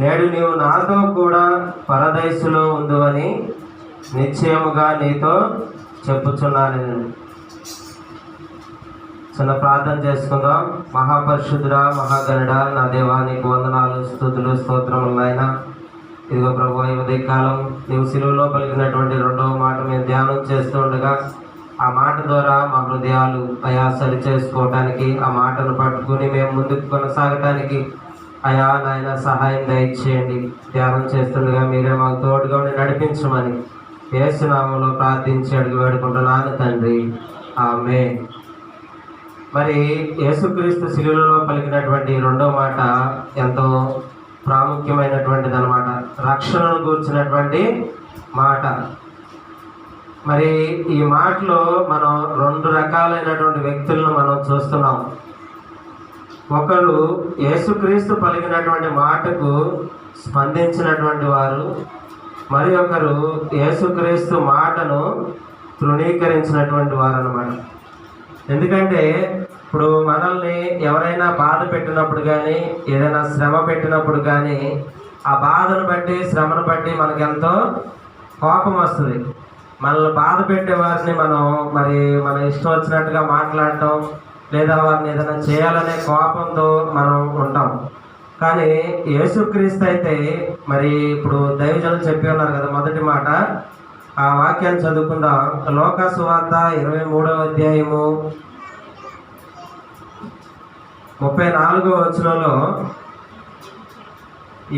నేడు నీవు నాతో కూడా పరదయసులో ఉందువని నిశ్చయముగా నీతో చెప్పుచున్నాను. నేను చిన్న ప్రార్థన చేసుకుందాం. మహాపరిశుద్ధుడ మహాగణుడా నా దేవానికి వందనాలు స్థుతులు స్తోత్రములు నాయన. ఇదిగో ప్రభు ఈ ఉదయకాలం నీవు సిలువలో పలికినటువంటి రెండవ మాట మేము ధ్యానం చేస్తూ ఉండగా ఆ మాట ద్వారా మా హృదయాలు అయా సరి చేసుకోవటానికి ఆ మాటను పట్టుకుని మేము ముందుకు కొనసాగటానికి అయా నాయన సహాయం దయచేయండి. ధ్యానం చేస్తుండగా మీరే మాకు తోడుగా ఉండి నడిపించమని యేసునామంలో ప్రార్థించి అడిగి వేడుకుంటున్నాను తండ్రి. ఆమె మరి యేసుక్రీస్తు శిలువలో పలికినటువంటి రెండో మాట ఎంతో ప్రాముఖ్యమైనటువంటిది అనమాట రక్షణను కూర్చున్నటువంటి మాట. మరి ఈ మాటలో మనం రెండు రకాలైనటువంటి వ్యక్తులను మనం చూస్తున్నాం. ఒకరు యేసుక్రీస్తు పలికినటువంటి మాటకు స్పందించినటువంటి వారు మరి ఒకరు యేసుక్రీస్తు మాటను తృణీకరించినటువంటి వారు అనమాట ఎందుకంటే ఇప్పుడు మనల్ని ఎవరైనా బాధ పెట్టినప్పుడు కానీ ఏదైనా శ్రమ పెట్టినప్పుడు కానీ ఆ బాధను బట్టి శ్రమను బట్టి మనకెంతో కోపం వస్తుంది. మనల్ని బాధ పెట్టే వారిని మనం మరి మన ఇష్టం వచ్చినట్టుగా మాట్లాడటం లేదా వారిని ఏదైనా చేయాలనే కోపంతో మనం ఉంటాం. కానీ యేసుక్రీస్తు అయితే మరి ఇప్పుడు దైవజనులు చెప్పి ఉన్నారు కదా మొదటి మాట. ఆ వాక్యాన్ని చదువుకుందాం. లోక సువార్త ఇరవై మూడవ అధ్యాయము ముప్పై నాలుగో వచనంలో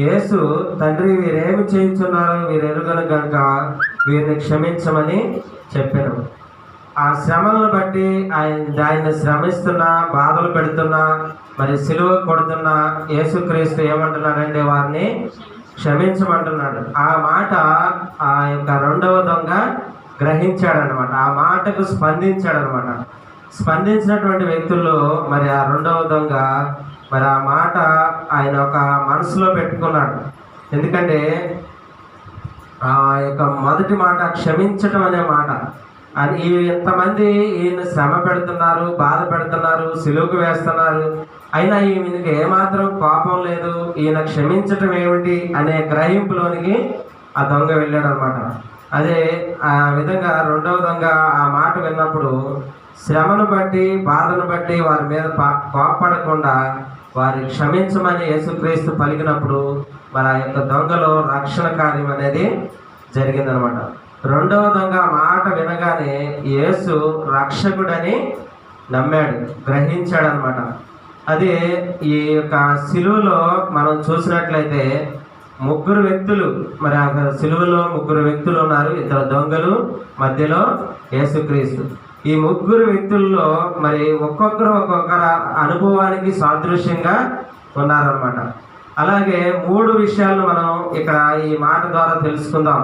యేసు తండ్రి వీరేమి చేయించున్నారో? వీరు ఎరుగను కనుక వీరిని క్షమించమని చెప్పాను. ఆ శ్రమలను బట్టి ఆయన ఆయన శ్రమిస్తున్నా బాధలు పెడుతున్నా మరి సిలువ కొడుతున్నా యేసుక్రీస్తు ఏమంటున్నాడంటే వారిని క్షమించమంటున్నాడు. ఆ మాట ఆ యొక్క రెండవ దొంగ గ్రహించాడనమాట. ఆ మాటకు స్పందించాడనమాట. స్పందించినటువంటి వ్యక్తుల్లో మరి ఆ రెండవ దొంగ మరి ఆ మాట ఆయన ఒక మనసులో పెట్టుకున్నాడు. ఎందుకంటే ఆ యొక్క మొదటి మాట క్షమించటం అనే మాట. అది ఈ ఎంతమంది ఈయన శ్రమ పెడుతున్నారు బాధ పెడుతున్నారు సిలువుకు వేస్తున్నారు. అయినా ఈయనకి ఏమాత్రం కోపం లేదు. ఈయన క్షమించటం ఏమిటి అనే గ్రహింపులోనికి ఆ దొంగ వెళ్ళాడు అనమాట అదే ఆ విధంగా రెండవ దొంగ ఆ మాట విన్నప్పుడు శ్రమను బట్టి బాధను బట్టి వారి మీద పా- వారి క్షమించమని యేసుక్రీస్తు పలికినప్పుడు మరి ఆ యొక్క దొంగలో రక్షణ కార్యం అనేది జరిగిందనమాట. రెండవ దొంగ మాట వినగానే యేసు రక్షకుడని నమ్మాడు గ్రహించాడు అనమాట అదే ఈ యొక్క సిలువలో మనం చూసినట్లయితే ముగ్గురు వ్యక్తులు మరి ఆ సిలువలో ముగ్గురు వ్యక్తులు ఉన్నారు ఇద్దరు దొంగలు మధ్యలో యేసుక్రీస్తు. ఈ ముగ్గురు వ్యక్తుల్లో మరి ఒక్కొక్కరు ఒక్కొక్కరు అనుభవానికి సాదృశ్యంగా ఉన్నారన్నమాట అలాగే మూడు విషయాలు మనం ఇక్కడ ఈ మాట ద్వారా తెలుసుకుందాం.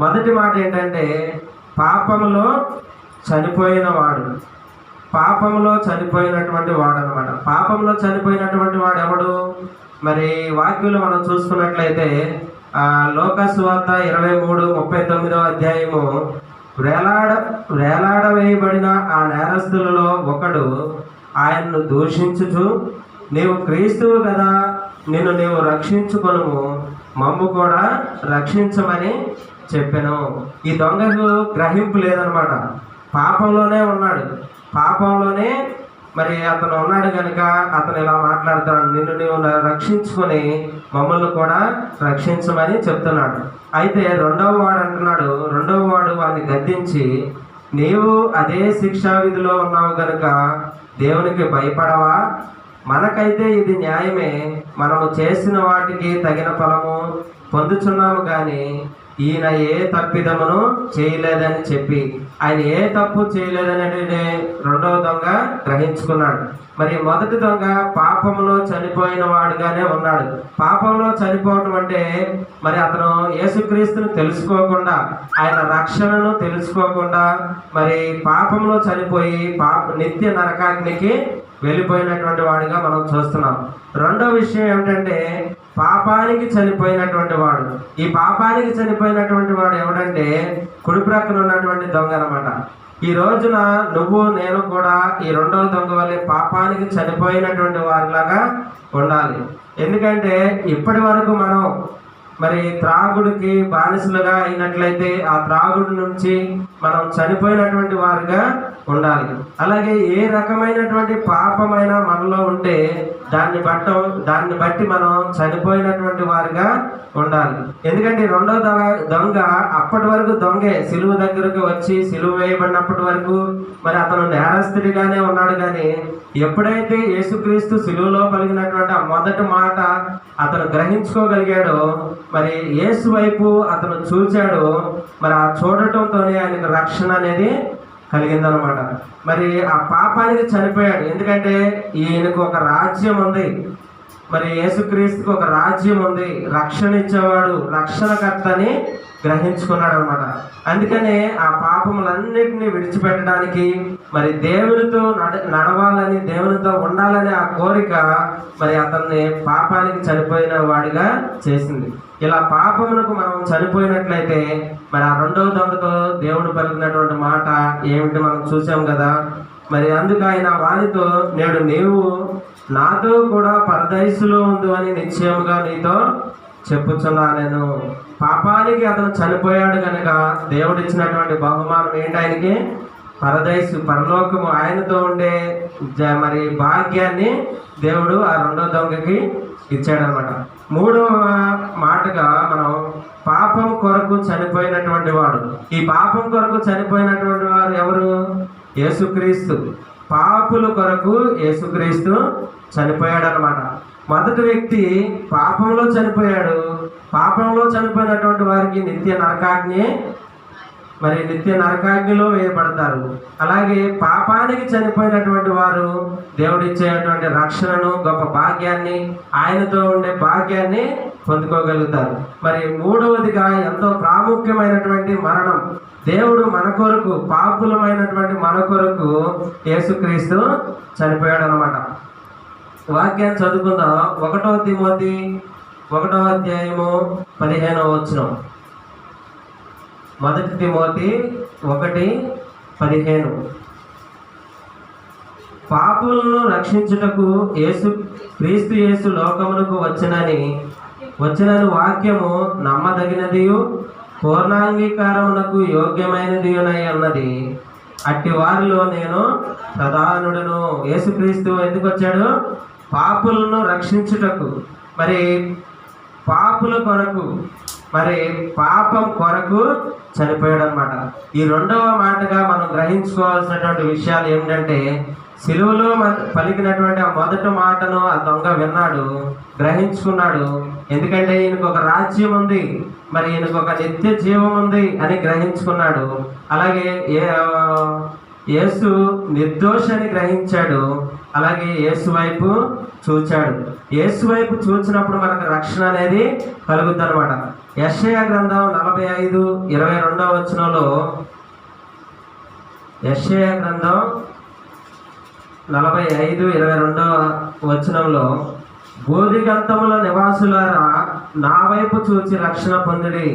మొదటి మాట ఏంటంటే పాపంలో చనిపోయిన వాడు. పాపంలో చనిపోయినటువంటి వాడు అనమాట పాపంలో చనిపోయినటువంటి వాడు ఎవడు మరి వాక్యులు మనం చూసుకున్నట్లయితే ఆ లోకసు వార్త ఇరవై మూడు ముప్పై తొమ్మిదో అధ్యాయము వేలాడ వేలాడ వేయబడిన ఆ నేరస్తులలో ఒకడు ఆయన్ను దూషించుచు నీవు క్రీస్తువు కదా నిన్ను నీవు రక్షించుకొను మమ్ము కూడా రక్షించమని చెప్పాను. ఈ దొంగకు గ్రహింపు లేదనమాట. పాపంలోనే ఉన్నాడు. పాపంలోనే మరి అతను ఉన్నాడు కనుక అతను ఇలా మాట్లాడుతున్నాడు నిన్ను నీవు రక్షించుకొని మమ్మల్ని కూడా రక్షించమని చెప్తున్నాడు. అయితే రెండవ వాడు అంటున్నాడు రెండవ వాడు వాడిని గద్దించి నీవు అదే శిక్షా విధిలో ఉన్నావు కనుక దేవునికి భయపడవా? మనకైతే ఇది న్యాయమే. మనము చేసిన వాటికి తగిన ఫలము పొందుచున్నాము కానీ ఈయన ఏ తప్పిదమును చేయలేదని చెప్పి ఆయన ఏ తప్పు చేయలేదని రెండవ దొంగ గ్రహించుకున్నాడు. మరి మొదటి దొంగ పాపంలో చనిపోయిన వాడుగానే ఉన్నాడు. పాపంలో చనిపోవటం అంటే మరి అతను యేసుక్రీస్తుని తెలుసుకోకుండా ఆయన రక్షణను తెలుసుకోకుండా మరి పాపంలో చనిపోయి పాప నిత్య నరకాగ్నికి వెళ్ళిపోయినటువంటి వాడిగా మనం చూస్తున్నాం. రెండో విషయం ఏమిటంటే పాపానికి చనిపోయినటువంటి వాడు. ఈ పాపానికి చనిపోయినటువంటి వాడు ఎవడంటే కుడి ప్రక్కన ఉన్నటువంటి దొంగ అనమాట ఈ రోజున నువ్వు నేను కూడా ఈ రెండవ దొంగ వల్లే పాపానికి చనిపోయినటువంటి వారిలాగా ఉండాలి. ఎందుకంటే ఇప్పటి వరకు మనం మరి త్రాగుడికి బానిసలుగా అయినట్లయితే ఆ త్రాగుడి నుంచి మనం చనిపోయినటువంటి వారిగా ఉండాలి. అలాగే ఏ రకమైనటువంటి పాపమైన మనలో ఉంటే దాన్ని బట్ట దాన్ని బట్టి మనం చనిపోయినటువంటి వారిగా ఉండాలి. ఎందుకంటే రెండో దొంగ అప్పటి వరకు దొంగే. సిలువ దగ్గరకు వచ్చి సిలువ వేయబడినప్పటి వరకు మరి అతను నేరస్తుడిగానే ఉన్నాడు కానీ ఎప్పుడైతే యేసుక్రీస్తు సిలువలో పలిగినటువంటి ఆ మొదటి మాట అతను గ్రహించుకోగలిగాడో మరి యేసు వైపు అతను చూచాడు మరి ఆ చూడటంతోనే ఆయనకు రక్షణ అనేది కలిగిందనమాట మరి ఆ పాపానికి చనిపోయాడు. ఎందుకంటే ఈయనకు ఒక రాజ్యం ఉంది. మరి యేసుక్రీస్తుకు ఒక రాజ్యం ఉంది. రక్షణ ఇచ్చేవాడు రక్షణకర్తని గ్రహించుకున్నాడు అనమాట అందుకనే ఆ పాపములన్నిటినీ విడిచిపెట్టడానికి మరి దేవునితో నడ నడవాలని దేవునితో ఉండాలని ఆ కోరిక మరి అతన్ని పాపానికి చనిపోయిన వాడిగా చేసింది. ఇలా పాపమునకు మనం చనిపోయినట్లయితే మరి ఆ రెండవ దొంగతో దేవుడు పలికినటువంటి మాట ఏమిటి మనం చూసాం కదా? మరి అందుకు ఆయన వారితో నేడు నీవు నాతో కూడా పరదయసులో ఉండు అని నిశ్చయముగా నీతో చెప్పుచున్నా నేను పాపానికి అతను చనిపోయాడు కనుక దేవుడు ఇచ్చినటువంటి బహుమానం ఏంటి ఆయనకి? పరదయసు పరలోకము ఆయనతో ఉండే జ- మరి భాగ్యాన్ని దేవుడు ఆ రెండో దొంగకి ఇచ్చాడనమాట. మూడవ మాటగా మనం పాపం కొరకు చనిపోయినటువంటి వాడు. ఈ పాపం కొరకు చనిపోయినటువంటి వారు ఎవరు? యేసుక్రీస్తు. పాపుల కొరకు యేసుక్రీస్తు చనిపోయాడు అనమాట మొదటి వ్యక్తి పాపంలో చనిపోయాడు. పాపంలో చనిపోయినటువంటి వారికి నిత్య నరకాగ్ని మరి నిత్య నరకాగ్నిలో వేయబడతారు. అలాగే పాపానికి చనిపోయినటువంటి వారు దేవుడిచ్చేటువంటి రక్షణను గొప్ప భాగ్యాన్ని ఆయనతో ఉండే భాగ్యాన్ని పొందుకోగలుగుతారు. మరి మూడవదిగా ఎంతో ప్రాముఖ్యమైనటువంటి మరణం. దేవుడు మన కొరకు పాపులమైనటువంటి మన కొరకు యేసుక్రీస్తు చనిపోయాడు అనమాట వాక్యాన్ని చదువుకుందాం. ఒకటో తిమోతి ఒకటో అధ్యాయము పదిహేనవ వచనం. మొదటి తిమోతి ఒకటి పదిహేను. పాపులను రక్షించుటకు యేసు క్రీస్తు యేసు లోకమునకు వచ్చినని వచ్చినని వాక్యము నమ్మదగినదియు పూర్ణాంగీకారమునకు యోగ్యమైనదియునై అన్నది. అట్టి వారిలో నేను ప్రధానుడను. యేసుక్రీస్తు ఎందుకు వచ్చాడు? పాపులను రక్షించుటకు. మరి పాపుల కొరకు మరి పాపం కొరకు చనిపోయాడు అనమాట ఈ రెండవ మాటగా మనం గ్రహించుకోవాల్సినటువంటి విషయాలు ఏమిటంటే సిలువలో మ- పలికినటువంటి ఆ మొదటి మాటను ఆ దొంగ విన్నాడు గ్రహించుకున్నాడు. ఎందుకంటే ఈయనకు ఒక రాజ్యం ఉంది మరి ఈయనకు ఒక నిత్య జీవం ఉంది అని గ్రహించుకున్నాడు. అలాగే ఏ యేసు నిర్దోషి అని గ్రహించాడు. అలాగే యేసు వైపు చూచాడు. యేసు వైపు చూచినప్పుడు మనకు రక్షణ అనేది కలుగుద్ది అనమాట యశయ గ్రంథం నలభై ఐదు ఇరవై రెండవ వచనంలో యశయ గ్రంథం నలభై ఐదు ఇరవై రెండవ వచనంలో బోధిగంతముల నివాసులారా నా వైపు చూచి రక్షణ పొందిడి.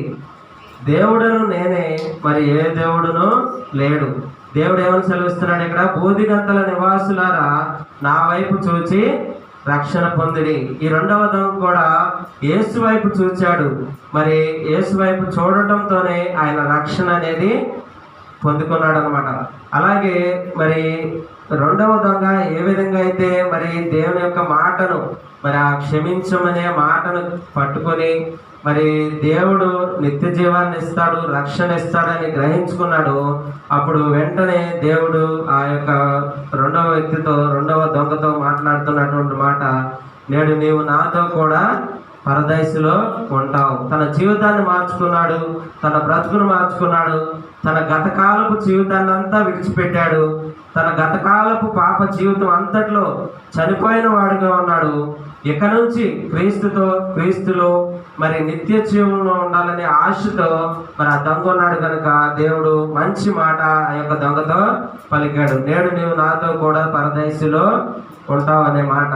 దేవుడును నేనే మరి ఏ దేవుడును లేడు. దేవుడు ఏమని సెలవిస్తున్నాడు ఇక్కడ? బోధిగంతల నివాసులారా నా వైపు చూచి రక్షణ పొందిడి. ఈ రెండవ దొంగ కూడా యేసు వైపు చూచాడు. మరి యేసు వైపు చూడటంతోనే ఆయన రక్షణ అనేది పొందుకున్నాడు అనమాట అలాగే మరి రెండవ దొంగ ఏ విధంగా అయితే మరి దేవుని యొక్క మాటను మరి ఆ క్షమించమనే మాటను పట్టుకొని మరి దేవుడు నిత్య జీవాన్ని ఇస్తాడు రక్షణ ఇస్తాడని గ్రహించుకున్నాడు అప్పుడు వెంటనే దేవుడు ఆ యొక్క రెండవ వ్యక్తితో రెండవ దొంగతో మాట్లాడుతున్నటువంటి మాట నేడు నీవు నాతో కూడా పరదైసులో ఉంటావు తన జీవితాన్ని మార్చుకున్నాడు తన బ్రతుకును మార్చుకున్నాడు తన గతకాలపు జీవితాన్ని అంతా విడిచిపెట్టాడు. తన గతకాలపు పాప జీవితం అంతట్లో చనిపోయిన వాడిగా ఉన్నాడు. ఇక నుంచి క్రీస్తుతో క్రీస్తులో మరి నిత్య జీవంలో ఉండాలనే ఆశతో మరి ఆ దొంగ ఉన్నాడు కనుక దేవుడు మంచి మాట ఆ యొక్క దొంగతో పలికాడు. నేడు నీవు నాతో కూడా పరదేశిలో ఉంటావు అనే మాట.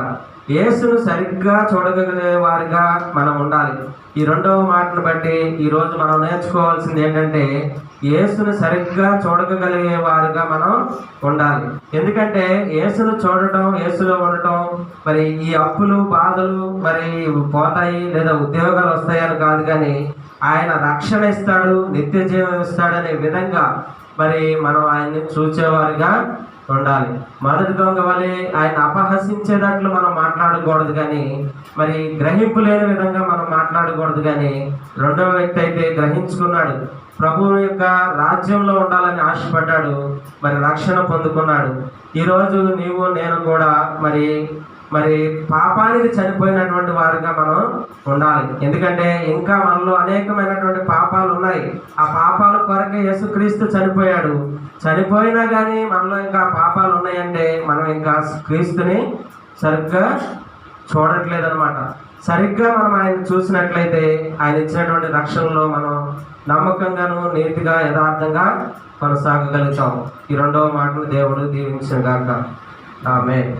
యేసును సరిగ్గా చూడగలిగే వారిగా మనం ఉండాలి. ఈ రెండవ మాటను బట్టి ఈరోజు మనం నేర్చుకోవాల్సింది ఏంటంటే యేసును సరిగ్గా చూడగలిగే వారిగా మనం ఉండాలి. ఎందుకంటే యేసును చూడటం యేసులో ఉండటం మరి ఈ అప్పులు బాధలు మరి పోతాయి లేదా ఉద్యోగాలు వస్తాయని కాదు కానీ ఆయన రక్షణ ఇస్తాడు నిత్య జీవం ఇస్తాడనే విధంగా మరి మనం ఆయన్ని చూచేవారిగా ఉండాలి మొదటి దొంగ వలె ఆయన అపహసించేటట్లు మనం మాట్లాడకూడదు కానీ మరి గ్రహింపు లేని విధంగా మనం మాట్లాడకూడదు కానీ రెండవ వ్యక్తి అయితే గ్రహించుకున్నాడు. ప్రభువు యొక్క రాజ్యంలో ఉండాలని ఆశపడ్డాడు మరి రక్షణ పొందుకున్నాడు. ఈరోజు నీవు నేను కూడా మరి మరి పాపానికి చనిపోయినటువంటి వారిగా మనం ఉండాలి. ఎందుకంటే ఇంకా మనలో అనేకమైనటువంటి పాపాలు ఉన్నాయి. ఆ పాపాల కొరకే యేసుక్రీస్తు చనిపోయాడు. చనిపోయినా కానీ మనలో ఇంకా పాపాలు ఉన్నాయంటే మనం ఇంకా క్రీస్తుని సరిగ్గా చూడట్లేదన్నమాట. సరిగ్గా మనం ఆయన చూసినట్లయితే ఆయన ఇచ్చినటువంటి రక్షణలో మనం నమ్మకంగాను నీతిగా యథార్థంగా కొనసాగగలుగుతాము. ఈ రెండవ మాటను దేవుడు దీవించిన గాక. ఆమె